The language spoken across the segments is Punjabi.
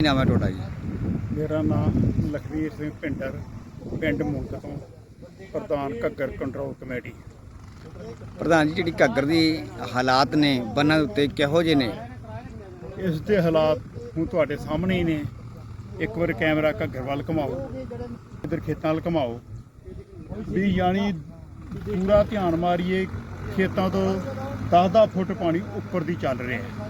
ਕੀ ਨਾਮ ਹੈ ਤੁਹਾਡਾ ਜੀ? ਮੇਰਾ ਨਾਮ ਲਖਵੀਰ ਸਿੰਘ ਪਿੰਡਰ ਪਿੰਡ ਮੁੰਕ ਤੋਂ ਪ੍ਰਧਾਨ ਘੱਗਰ ਕੰਟਰੋਲ ਕਮੇਟੀ ਪ੍ਰਧਾਨ ਜੀ ਜਿਹੜੀ ਘੱਗਰ ਦੀ ਹਾਲਾਤ ਨੇ ਬੰਨਾਂ ਦੇ ਉੱਤੇ ਕਿਹੋ ਜਿਹੇ ਨੇ? ਇਸ ਦੇ ਹਾਲਾਤ ਹੁਣ ਤੁਹਾਡੇ ਸਾਹਮਣੇ ਹੀ ਨੇ। ਇੱਕ ਵਾਰ ਕੈਮਰਾ ਘੱਗਰ ਵੱਲ ਘੁਮਾਓ ਇਧਰ ਖੇਤਾਂ ਵੱਲ ਘੁਮਾਓ। ਵੀ ਯਾਨੀ ਪੂਰਾ ਧਿਆਨ ਮਾਰੀਏ ਖੇਤਾਂ ਤੋਂ 10-10 ਫੁੱਟ ਪਾਣੀ ਉੱਪਰ ਦੀ ਚੱਲ ਰਿਹਾ ਹੈ।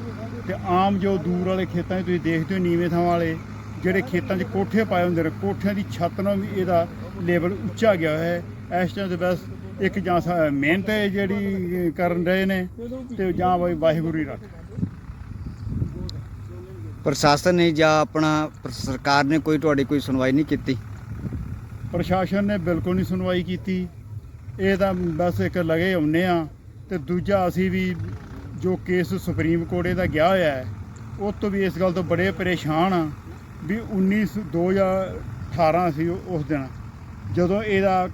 ਤੇ ਆਮ ਜੋ ਦੂਰ ਵਾਲੇ ਖੇਤਾਂ 'ਚ ਤੁਸੀਂ ਦੇਖਦੇ ਹੋ ਨੀਵੇਂ ਥਾਂ ਵਾਲੇ ਜਿਹੜੇ ਖੇਤਾਂ 'ਚ ਕੋਠੇ ਪਾਏ ਹੁੰਦੇ ਨੇ ਕੋਠਿਆਂ ਦੀ ਛੱਤ ਨਾਲ ਵੀ ਇਹਦਾ ਲੈਵਲ ਉੱਚਾ ਗਿਆ ਹੋਇਆ ਹੈ। ਇਸ ਟਾਈਮ ਤੇ ਬਸ ਇੱਕ ਜਾਂ ਸਾ- ਮਿਹਨਤ ਹੈ ਜਿਹੜੀ ਕਰਨ ਰਹੇ ਨੇ ਤੇ ਜਾਂ ਬਈ ਵਾਹਿਗੁਰੂ ਹੀ ਰੱਖ। ਪ੍ਰਸ਼ਾਸਨ ਨੇ ਜਾਂ ਆਪਣਾ ਸਰਕਾਰ ਨੇ ਕੋਈ ਤੁਹਾਡੀ ਕੋਈ ਸੁਣਵਾਈ ਨਹੀਂ ਕੀਤੀ? ਪ੍ਰਸ਼ਾਸਨ ਨੇ ਬਿਲਕੁਲ ਨਹੀਂ ਸੁਣਵਾਈ ਕੀਤੀ। ਇਹ ਤਾਂ ਬਸ ਇੱਕ ਲਗੇ ਹੁੰਨੇ ਆ ਤੇ ਦੂਜਾ ਅਸੀਂ ਵੀ ਜੋ ਕੇਸ ਸੁਪਰੀਮ ਕੋਰਟ ਦਾ ਗਿਆ ਹੋਇਆ ਹੈ, ਉਹ ਤੋਂ ਵੀ ਇਸ ਗੱਲ ਤੋਂ ਬੜੇ ਪਰੇਸ਼ਾਨ ਆ ਵੀ 19 2018 ਸੀ ਉਸ ਦਿਨ। ਜਦੋਂ ਇਹਦਾ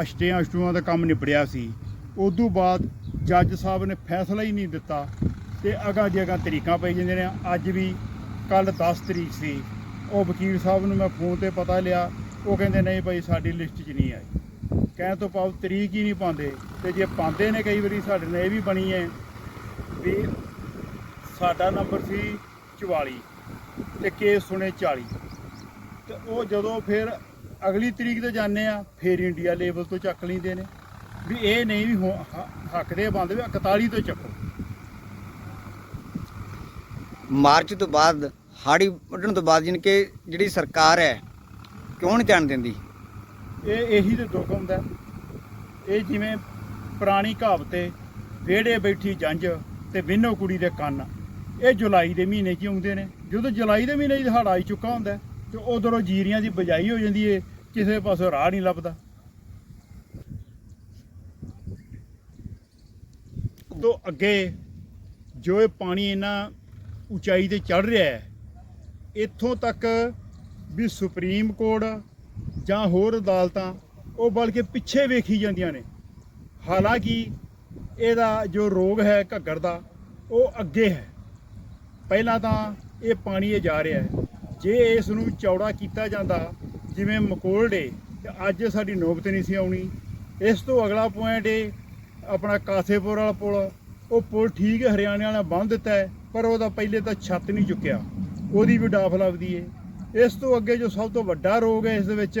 ਅਸ਼ਟੇ ਅਸ਼ਟੂਆਂ ਦਾ ਕੰਮ ਨਿਬੜਿਆ ਸੀ, ਉਦੋਂ ਬਾਅਦ ਜੱਜ ਸਾਹਿਬ ਨੇ ਫੈਸਲਾ ਹੀ ਨਹੀਂ ਦਿੱਤਾ ਤੇ ਅਗਾਂ ਦੀ ਤਰੀਕਾਂ ਪਈ ਜਾਂਦੇ ਨੇ। ਅੱਜ ਵੀ ਕੱਲ 10 ਤਰੀਕ ਸੀ। ਉਹ ਵਕੀਲ ਸਾਹਿਬ ਨੂੰ ਮੈਂ ਫੋਨ ਤੇ ਪਤਾ ਲਿਆ, ਉਹ ਕਹਿੰਦੇ, ਨਹੀਂ ਭਾਈ, ਸਾਡੀ ਲਿਸਟ 'ਚ ਨਹੀਂ ਆਈ। ਕਹਿਣ ਤੋਂ ਭਾਵ ਤਰੀਕ ਹੀ ਨਹੀਂ ਪਾਉਂਦੇ। ਤੇ ਜੇ ਪਾਉਂਦੇ ਨੇ ਕਈ ਵਾਰੀ, ਸਾਡੇ ਨਾਲ ਇਹ ਵੀ ਬਣੀ ਹੈ ਵੀ ਸਾਡਾ ਨੰਬਰ ਸੀ 44 ਤੇ ਕੇਸ ਸੁਣੇ 40 ਤੇ ਉਹ ਜਦੋਂ ਫਿਰ ਅਗਲੀ ਤਰੀਕ ਤੇ ਜਾਂਦੇ ਆ ਫਿਰ ਇੰਡੀਆ ਲੈਵਲ ਤੋਂ ਚੱਕ ਲੈਂਦੇ ਨੇ ਵੀ ਇਹ ਨਹੀਂ ਵੀ ਹੱਕ ਦੇ ਬੰਦ ਵੀ 41 ਤੋਂ ਚੱਕੋ। ਮਾਰਚ ਤੋਂ ਬਾਅਦ ਹਾੜੀ ਵੱਢਣ ਤੋਂ ਬਾਅਦ ਜਾਣੀ ਕਿ ਜਿਹੜੀ ਸਰਕਾਰ ਹੈ ਕਿਉਂ ਨਹੀਂ ਧਿਆਨ ਦਿੰਦੀ? ਇਹ ਇਹੀ ਤੇ ਦੁੱਖ ਹੁੰਦਾ। ਇਹ ਜਿਵੇਂ ਪੁਰਾਣੀ ਕਹਾਵਤ ਹੈ ਵਿਹੜੇ ਬੈਠੀ ਜੰਝ। ਤੇ ਵਿੰਨੋ ਕੁੜੀ ਦੇ ਕੰਨ। ਇਹ ਜੁਲਾਈ ਦੇ ਮਹੀਨੇ 'ਚ ਹੀ ਆਉਂਦੇ ਨੇ। ਜਦੋਂ ਜੁਲਾਈ ਦੇ ਮਹੀਨੇ 'ਚ ਹੜ ਆਈ ਚੁੱਕਾ ਹੁੰਦਾ ਹੈ, ਤੇ ਉਧਰੋਂ ਜੀਰੀਆਂ ਦੀ ਬਜਾਈ ਹੋ ਜਾਂਦੀ ਏ ਕਿਸੇ ਪਾਸੋਂ ਰਾਹ ਨਹੀਂ ਲੱਭਦਾ। ਤੋਂ ਅੱਗੇ ਜੋ ਇਹ ਪਾਣੀ ਇੰਨਾ ਉਚਾਈ ਤੇ ਚੜ ਰਿਹਾ ਹੈ ਇੱਥੋਂ ਤੱਕ ਵੀ ਸੁਪਰੀਮ ਕੋਰਟ ਜਾਂ ਹੋਰ ਅਦਾਲਤਾਂ ਉਹ ਬਲਕਿ ਪਿੱਛੇ ਵੇਖੀ ਜਾਂਦੀਆਂ ਨੇ। ਹਾਲਾਂਕਿ ਇਹਦਾ ਜੋ ਰੋਗ ਹੈ ਘੱਗਰ ਦਾ, ਉਹ ਅੱਗੇ ਹੈ। ਪਹਿਲਾਂ ਤਾਂ ਇਹ ਪਾਣੀ ਇਹ ਜਾ ਰਿਹਾ ਹੈ। ਜੇ ਇਸ ਨੂੰ ਚੌੜਾ ਕੀਤਾ ਜਾਂਦਾ, ਜਿਵੇਂ ਮਕੋਲਡੇ ਤੇ ਅੱਜ ਸਾਡੀ ਨੌਬਤ ਨਹੀਂ ਸੀ ਆਉਣੀ। ਇਸ ਤੋਂ ਅਗਲਾ ਪੁਆਇੰਟ ਇਹ ਆਪਣਾ ਕਾਸੇਪੁਰ ਵਾਲਾ ਪੁਲ, ਉਹ ਪੁਲ ਠੀਕ ਹੈ ਹਰਿਆਣੇ ਵਾਲਾ ਬੰਨ ਦਿੱਤਾ ਹੈ, ਪਰ ਉਹਦਾ ਪਹਿਲੇ ਤਾਂ ਛੱਤ ਨਹੀਂ ਚੁੱਕਿਆ। ਉਹਦੀ ਵੀ ਡਾਫ ਲੱਭਦੀ ਏ ਇਸ ਤੋਂ ਅੱਗੇ ਜੋ ਸਭ ਤੋਂ ਵੱਡਾ ਰੋਗ ਹੈ, ਇਸ ਦੇ ਵਿੱਚ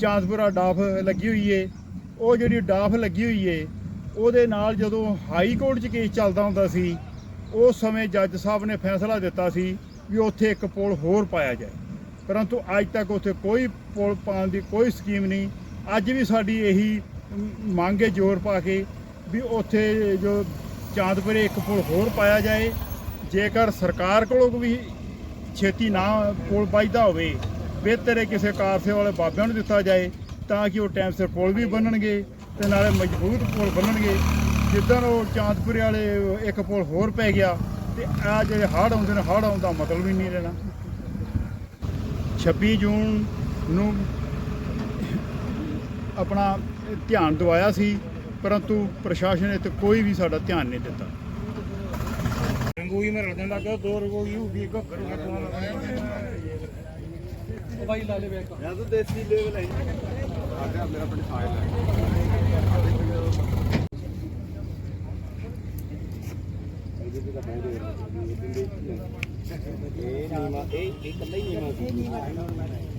ਚਾਂਦਪੁਰਾ ਡਾਫ ਲੱਗੀ ਹੋਈ ਏ। ਉਹ ਜਿਹੜੀ ਡਾਫ ਲੱਗੀ ਹੋਈ ਏ ਉਹਦੇ ਨਾਲ ਜਦੋਂ ਹਾਈ ਕੋਰਟ 'ਚ ਕੇਸ ਚੱਲਦਾ ਹੁੰਦਾ ਸੀ, ਉਸ ਸਮੇਂ ਜੱਜ ਸਾਹਿਬ ਨੇ ਫੈਸਲਾ ਦਿੱਤਾ ਸੀ ਵੀ ਉੱਥੇ ਇੱਕ ਪੁਲ ਹੋਰ ਪਾਇਆ ਜਾਏ। ਪਰੰਤੂ ਅੱਜ ਤੱਕ ਉੱਥੇ ਕੋਈ ਪੁਲ ਪਾਉਣ ਦੀ ਕੋਈ ਸਕੀਮ ਨਹੀਂ। ਅੱਜ ਵੀ ਸਾਡੀ ਇਹੀ ਮੰਗ ਹੈ ਜ਼ੋਰ ਪਾ ਕੇ ਵੀ ਉੱਥੇ ਜੋ ਚਾਂਦਪੁਰੇ ਇੱਕ ਪੁਲ ਹੋਰ ਪਾਇਆ ਜਾਏ। ਜੇਕਰ ਸਰਕਾਰ ਕੋਲੋਂ ਵੀ ਛੇਤੀ ਨਾ ਪੁਲ ਪਾਈਦਾ ਹੋਵੇ, ਬਿਹਤਰ ਹੈ ਕਿਸੇ ਕਾਰਸੇ ਵਾਲੇ ਬਾਬਿਆਂ ਨੂੰ ਦਿੱਤਾ ਜਾਏ ਤਾਂ ਕਿ ਉਹ ਟਾਈਮ ਸਿਰ ਪੁਲ ਵੀ ਬਣਨਗੇ। ਤੇ ਨਾਲੇ ਮਜ਼ਬੂਤ ਪੁਲ ਬਣਨਗੇ। ਜਿੱਦਾਂ ਉਹ ਚਾਂਦਪੁਰੇ ਵਾਲੇ ਇੱਕ ਪੁਲ ਹੋਰ ਪੈ ਗਿਆ ਤੇ ਆ ਜਿਹੜੇ ਹੜ੍ਹ ਆਉਂਦੇ ਨੇ ਹੜ੍ਹ ਆਉਣ ਦਾ ਮਤਲਬ ਹੀ ਨਹੀਂ ਰਹਿਣਾ। 26 ਜੂਨ ਨੂੰ ਆਪਣਾ ਧਿਆਨ ਦਵਾਇਆ ਸੀ ਪਰੰਤੂ ਪ੍ਰਸ਼ਾਸਨ ਨੇ ਤੇ ਕੋਈ ਵੀ ਸਾਡਾ ਧਿਆਨ ਨਹੀਂ ਦਿੱਤਾ। ਰੰਗੂਈ ਮੇਰੇ ਦਿਨ ਲੱਗਾ ਦੋ ਰੰਗੂਈ ਹੋ ਗਈ ਘੱਗਰ ਬਾਈ ਲਾ ਲੈ ਵੇਖ ਮੈਂ ਤਾਂ ਦੇਸੀ ਲੈਵਲ ਹੈ। ਇਹ ਨੀਵਾ ਇਹ ਇਹ ਇਕੱਲਾ ਹੀ ਨੀਵਾ ਸੀ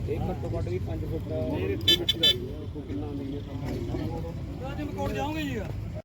ਇਹ ਘੱਟੋ ਘੱਟ ਵੀ 5 ਫੁੱਟ ਮੇਰੇ ਕਿੰਨਾ ਨੀਵਾ ਰਾਜਮ ਕੋਟ ਜਾਓਗੇ ਜੀ